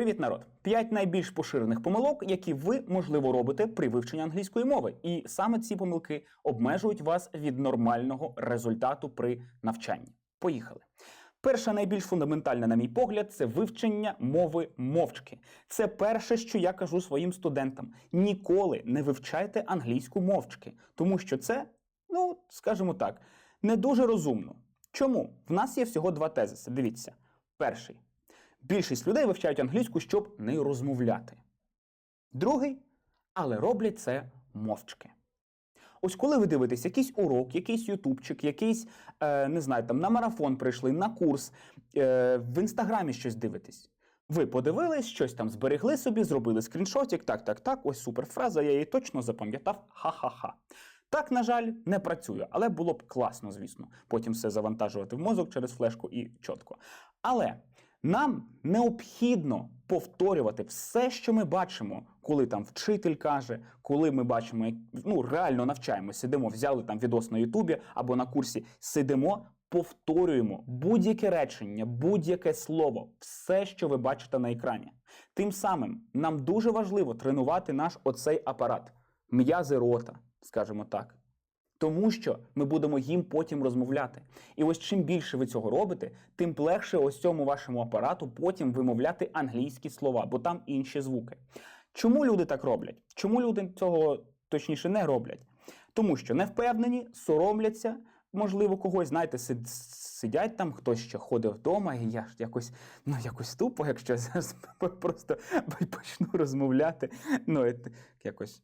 Привіт, народ! П'ять найбільш поширених помилок, які ви можливо робите при вивченні англійської мови, і саме ці помилки обмежують вас від нормального результату при навчанні. Поїхали. Перша найбільш фундаментальна, на мій погляд, це вивчення мови мовчки. Це перше, що я кажу своїм студентам: ніколи не вивчайте англійську мовчки, тому що це, ну скажімо так, не дуже розумно. Чому? В нас є всього два тезиси. Дивіться, перший. Більшість людей вивчають англійську, щоб не розмовляти. Другий, але роблять це мовчки. Ось коли ви дивитесь якийсь урок, якийсь ютубчик, якийсь, е, не знаю, там на марафон прийшли, на курс, е, в інстаграмі щось дивитесь. Ви подивились, щось там зберегли собі, зробили скріншотик, так, так, так, ось суперфраза, я її точно запам'ятав, ха-ха-ха. Так, на жаль, не працює, але було б класно, звісно, потім все завантажувати в мозок через флешку і чітко. Але нам необхідно повторювати все, що ми бачимо, коли там вчитель каже, коли ми бачимо, ну реально навчаємося, сидимо, взяли там відос на Ютубі або на курсі, сидимо, повторюємо будь-яке речення, будь-яке слово, все, що ви бачите на екрані. Тим самим нам дуже важливо тренувати наш оцей апарат, м'язи рота, скажімо так. Тому що ми будемо їм потім розмовляти. І ось чим більше ви цього робите, тим легше ось цьому вашому апарату потім вимовляти англійські слова, бо там інші звуки. Чому люди так роблять? Чому люди цього точніше не роблять? Тому що не впевнені, соромляться, можливо, когось, знаєте, сидять там, хтось ще ходить вдома, і я ж якось, ну, якось тупо, якщо я зараз просто почну розмовляти. Ну, якось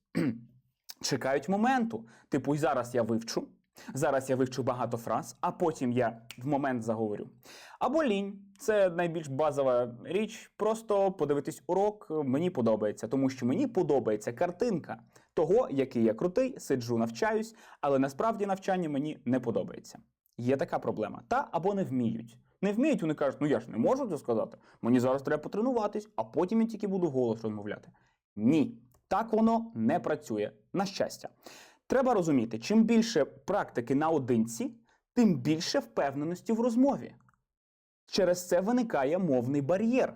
чекають моменту. Типу, і зараз я вивчу, зараз я вивчу багато фраз, а потім я в момент заговорю. Або лінь це найбільш базова річ. Просто подивитись урок мені подобається, тому що мені подобається картинка того, який я крутий, сиджу, навчаюсь, але насправді навчання мені не подобається. Є така проблема. Та або не вміють. Не вміють, вони кажуть, ну я ж не можу це сказати. Мені зараз треба потренуватись, а потім я тільки буду голос розмовляти. Ні, так воно не працює. На щастя. Треба розуміти, чим більше практики наодинці, тим більше впевненості в розмові. Через це виникає мовний бар'єр.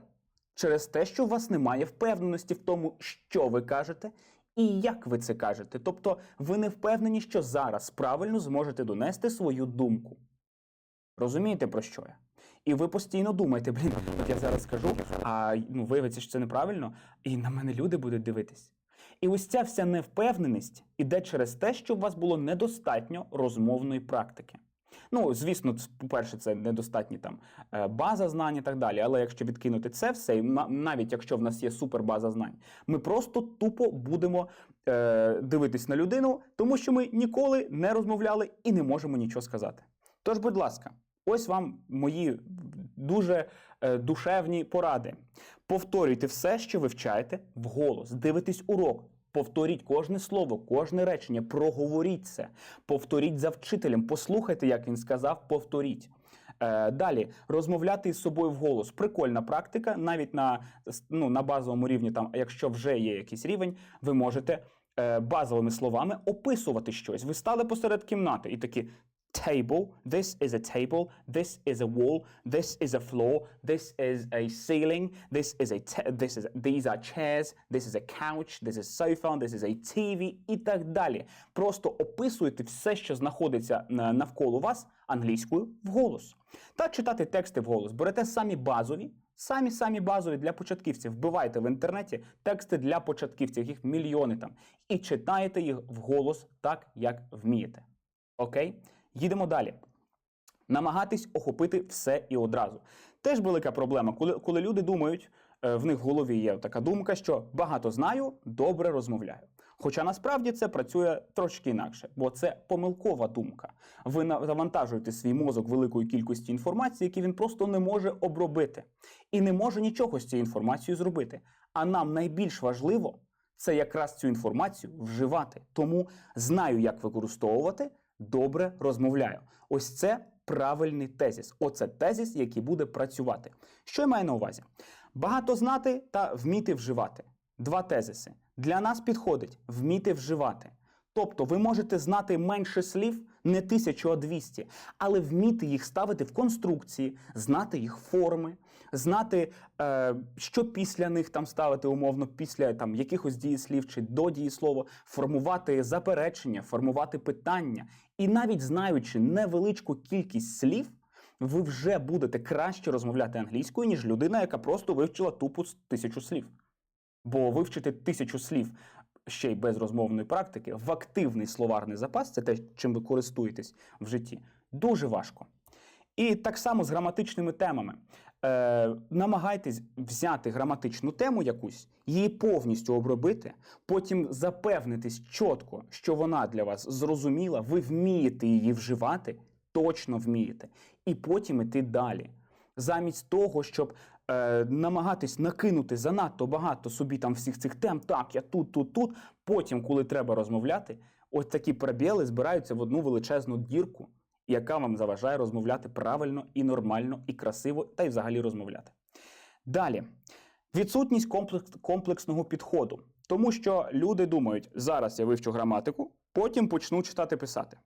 Через те, що у вас немає впевненості в тому, що ви кажете і як ви це кажете. Тобто ви не впевнені, що зараз правильно зможете донести свою думку. Розумієте, про що я? І ви постійно думаєте, блін, я зараз скажу, а ну, виявиться, що це неправильно, і на мене люди будуть дивитись. І ось ця вся невпевненість іде через те, що у вас було недостатньо розмовної практики. Ну, звісно, по-перше, це недостатні там е, база знань і так далі. Але якщо відкинути це все, і навіть якщо в нас є супербаза знань, ми просто тупо будемо е, дивитись на людину, тому що ми ніколи не розмовляли і не можемо нічого сказати. Тож, будь ласка, ось вам мої дуже е, душевні поради. Повторюйте все, що ви вчаєте, вголос. Дивитесь урок. Повторіть кожне слово, кожне речення, проговоріть це. Повторіть за вчителем, послухайте, як він сказав, повторіть. Е, далі розмовляти із собою вголос. Прикольна практика, навіть на, ну, на базовому рівні, там, якщо вже є якийсь рівень, ви можете е, базовими словами описувати щось. Ви стали посеред кімнати і такі. Table, this is a table, this is a wall, this is a floor, this is a ceiling, this is a this is these are chairs, this is a couch, this is sofa, this is a TV і так далі. Просто описуйте все, що знаходиться е, навколо вас англійською вголос. Та читати тексти вголос. Берете самі базові, самі самі базові для початківців. Вбивайте в інтернеті тексти для початківців, їх мільйони там, і читаєте їх вголос так, як вмієте. Окей? Їдемо далі. Намагатись охопити все і одразу. Теж велика проблема, коли, коли люди думають, е, в них в голові є така думка, що багато знаю, добре розмовляю. Хоча насправді це працює трошки інакше, бо це помилкова думка. Ви на- завантажуєте свій мозок великою кількістю інформації, які він просто не може обробити, і не може нічого з цією інформацією зробити. А нам найбільш важливо це якраз цю інформацію вживати. Тому знаю, як використовувати, добре розмовляю. Ось це правильний тезіс. Оце тезіс, який буде працювати. Що я маю на увазі? Багато знати та вміти вживати. Два тезиси. Для нас підходить вміти вживати. Тобто ви можете знати менше слів, не тисячу, а 200, але вміти їх ставити в конструкції, знати їх форми, знати, е, що після них там ставити умовно, після там якихось дієслів чи до дієслова, формувати заперечення, формувати питання. І навіть знаючи невеличку кількість слів, ви вже будете краще розмовляти англійською, ніж людина, яка просто вивчила тупо тисячу слів. Бо вивчити тисячу слів ще й без розмовної практики в активний словарний запас це те, чим ви користуєтесь в житті, дуже важко. І так само з граматичними темами. Е, намагайтесь взяти граматичну тему якусь, її повністю обробити, потім запевнитись чітко, що вона для вас зрозуміла, ви вмієте її вживати, точно вмієте, і потім іти далі. Замість того, щоб е, намагатись накинути занадто багато собі там всіх цих тем, так, я тут, тут, тут. Потім, коли треба розмовляти, ось такі пробіли збираються в одну величезну дірку, яка вам заважає розмовляти правильно і нормально, і красиво, та й взагалі розмовляти. Далі, відсутність комплекс, комплексного підходу. Тому що люди думають, зараз я вивчу граматику, потім почну читати писати.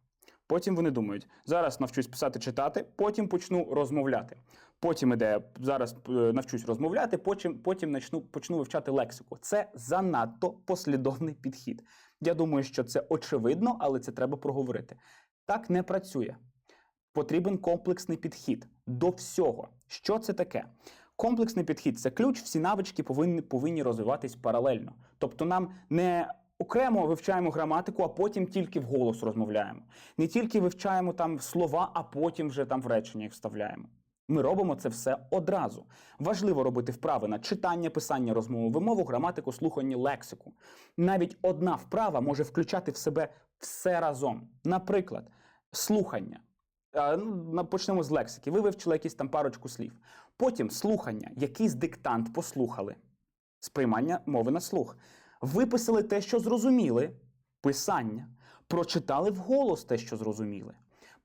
Потім вони думають, зараз навчусь писати читати, потім почну розмовляти. Потім іде зараз е, навчусь розмовляти, потім, потім начну, почну вивчати лексику. Це занадто послідовний підхід. Я думаю, що це очевидно, але це треба проговорити. Так не працює. Потрібен комплексний підхід до всього. Що це таке? Комплексний підхід це ключ, всі навички повинні, повинні розвиватись паралельно. Тобто нам не окремо вивчаємо граматику, а потім тільки вголос розмовляємо. Не тільки вивчаємо там слова, а потім вже там в речення їх вставляємо. Ми робимо це все одразу. Важливо робити вправи на читання, писання, розмову, вимову, граматику, слухання, лексику. Навіть одна вправа може включати в себе все разом. Наприклад, слухання. Ну, Почнемо з лексики. Ви вивчили якісь там парочку слів. Потім слухання, якийсь диктант послухали. Сприймання мови на слух. Виписали те, що зрозуміли, писання, прочитали вголос те, що зрозуміли.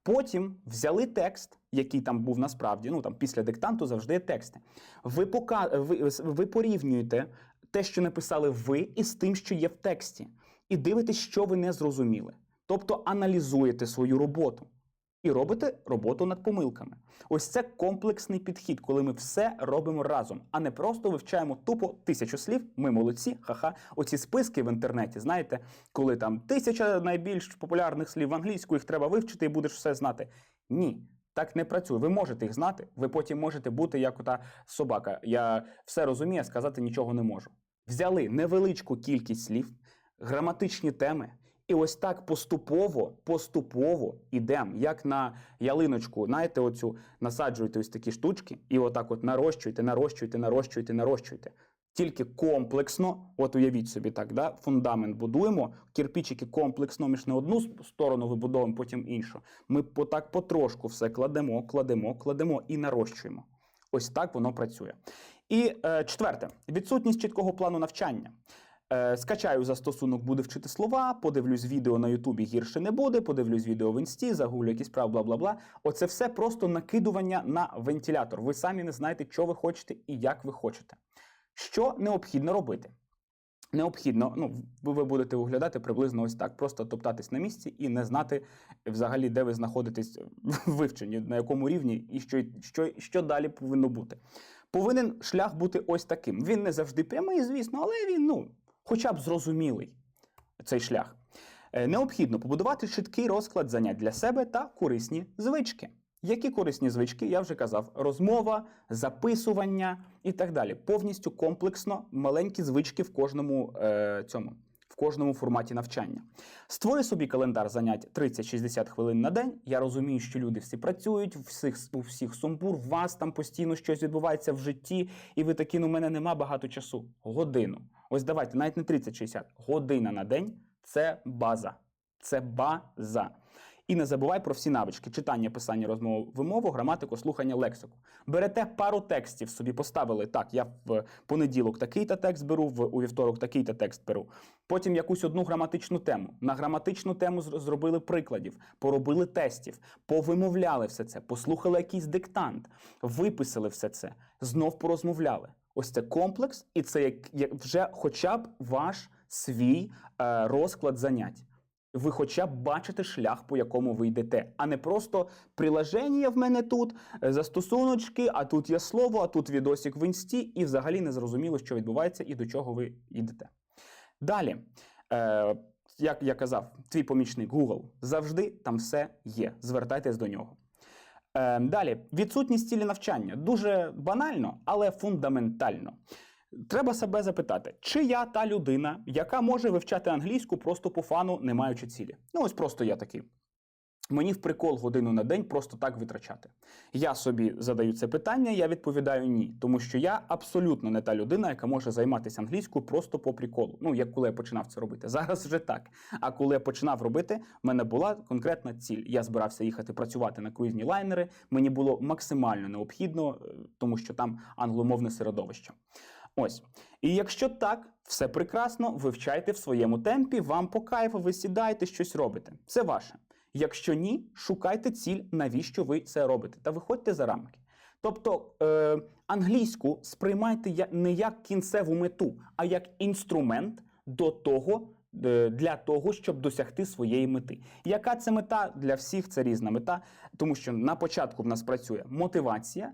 Потім взяли текст, який там був насправді, ну там після диктанту завжди є тексти. Ви, пока... ви, ви порівнюєте те, що написали ви, із тим, що є в тексті, і дивитесь, що ви не зрозуміли. Тобто аналізуєте свою роботу і робите роботу над помилками. Ось це комплексний підхід, коли ми все робимо разом, а не просто вивчаємо тупо тисячу слів. Ми молодці, ха-ха. Оці списки в інтернеті, знаєте, коли там тисяча найбільш популярних слів в англійську, їх треба вивчити і будеш все знати. Ні. Так не працює. Ви можете їх знати, ви потім можете бути як ота собака. Я все розумію, сказати нічого не можу. Взяли невеличку кількість слів, граматичні теми, і ось так поступово, поступово ідемо, як на ялиночку, знаєте, оцю насаджуєте ось такі штучки, і отак от нарощуєте, нарощуєте, нарощуєте, нарощуєте. Тільки комплексно, от уявіть собі так, да, фундамент будуємо, кирпичики комплексно, між не одну сторону вибудовуємо, потім іншу. Ми отак потрошку все кладемо, кладемо, кладемо і нарощуємо. Ось так воно працює. І е, четверте, відсутність чіткого плану навчання. Е, скачаю застосунок, буду вчити слова, подивлюсь відео на Ютубі гірше не буде, подивлюсь відео в інсті, загуглю якісь прав, бла бла бла. Оце все просто накидування на вентилятор. Ви самі не знаєте, що ви хочете і як ви хочете. Що необхідно робити? Необхідно, ну, ви будете виглядати приблизно ось так, просто топтатись на місці і не знати взагалі, де ви знаходитесь в вивченні, на якому рівні і що, що, що далі повинно бути. Повинен шлях бути ось таким. Він не завжди прямий, звісно, але він, ну, хоча б зрозумілий цей шлях. Е, Необхідно побудувати чіткий розклад занять для себе та корисні звички. Які корисні звички, я вже казав: розмова, записування і так далі. Повністю комплексно маленькі звички в кожному е, цьому. Кожному форматі навчання. Створи собі календар занять 30-60 хвилин на день. Я розумію, що люди всі працюють, всіх, у всіх сумбур, у вас там постійно щось відбувається в житті, і ви такі, ну, у мене нема багато часу. Годину. Ось давайте, навіть не 30-60, година на день це база. Це база. І не забувай про всі навички: читання, писання, розмову, вимову, граматику, слухання, лексику. Берете пару текстів собі, поставили так. Я в понеділок такий-то текст беру, в у вівторок такий-то текст беру. Потім якусь одну граматичну тему. На граматичну тему зробили прикладів, поробили тестів, повимовляли все це, послухали якийсь диктант, виписали все це, знов порозмовляли. Ось це комплекс, і це як, як вже хоча б ваш свій е, розклад занять. Ви хоча б бачите шлях, по якому ви йдете, а не просто приложення в мене тут, е, застосуночки, а тут є слово, а тут відосик в інсті, і взагалі не зрозуміло, що відбувається і до чого ви йдете. Далі, е, як я казав, твій помічник Google завжди там все є. Звертайтесь до нього. Е, далі, відсутність цілі навчання. Дуже банально, але фундаментально. Треба себе запитати, чи я та людина, яка може вивчати англійську просто по фану, не маючи цілі. Ну, ось просто я такий. Мені в прикол годину на день просто так витрачати. Я собі задаю це питання, я відповідаю ні, тому що я абсолютно не та людина, яка може займатися англійською просто по приколу. Ну, як коли я починав це робити. Зараз вже так. А коли я починав робити, в мене була конкретна ціль. Я збирався їхати працювати на круїзні лайнери. Мені було максимально необхідно, е, тому що там англомовне середовище. Ось. І якщо так, все прекрасно, вивчайте в своєму темпі, вам по кайфу, ви сідаєте, щось робите. Це ваше. Якщо ні, шукайте ціль, навіщо ви це робите, та виходьте за рамки. Тобто е, англійську сприймайте не як кінцеву мету, а як інструмент до того, е, для того, щоб досягти своєї мети. Яка це мета? Для всіх це різна мета, тому що на початку в нас працює мотивація,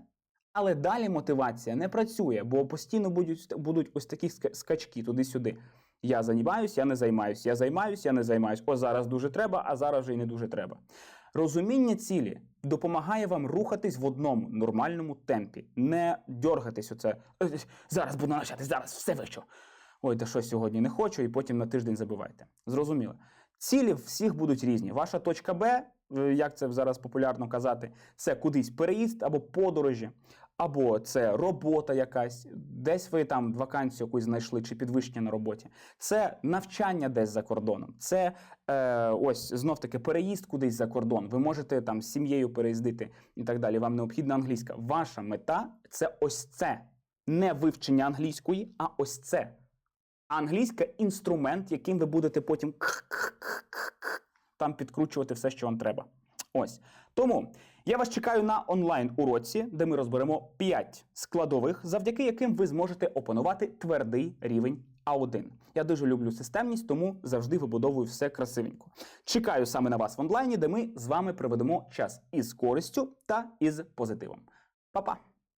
але далі мотивація не працює, бо постійно будуть, будуть ось такі скачки туди-сюди. Я займаюся, я не займаюся, я займаюся, я не займаюся. О, зараз дуже треба, а зараз вже й не дуже треба. Розуміння цілі допомагає вам рухатись в одному нормальному темпі, не дергатись оце. «Е, Зараз буду навчати, зараз все вивчу. Ой, та що сьогодні не хочу, і потім на тиждень забивайте. Зрозуміло. Цілі всіх будуть різні. Ваша точка Б, як це зараз популярно казати, це кудись переїзд або подорожі, або це робота якась, десь ви там вакансію якусь знайшли чи підвищення на роботі. Це навчання десь за кордоном. Це е, ось знов таки переїзд кудись за кордон. Ви можете там з сім'єю переїздити і так далі. Вам необхідна англійська. Ваша мета це ось це. Не вивчення англійської, а ось це. Англійська інструмент, яким ви будете потім там підкручувати все, що вам треба. Ось. Тому я вас чекаю на онлайн уроці, де ми розберемо 5 складових, завдяки яким ви зможете опанувати твердий рівень А1. Я дуже люблю системність, тому завжди вибудовую все красивенько. Чекаю саме на вас в онлайні, де ми з вами проведемо час із користю та із позитивом. Па-па!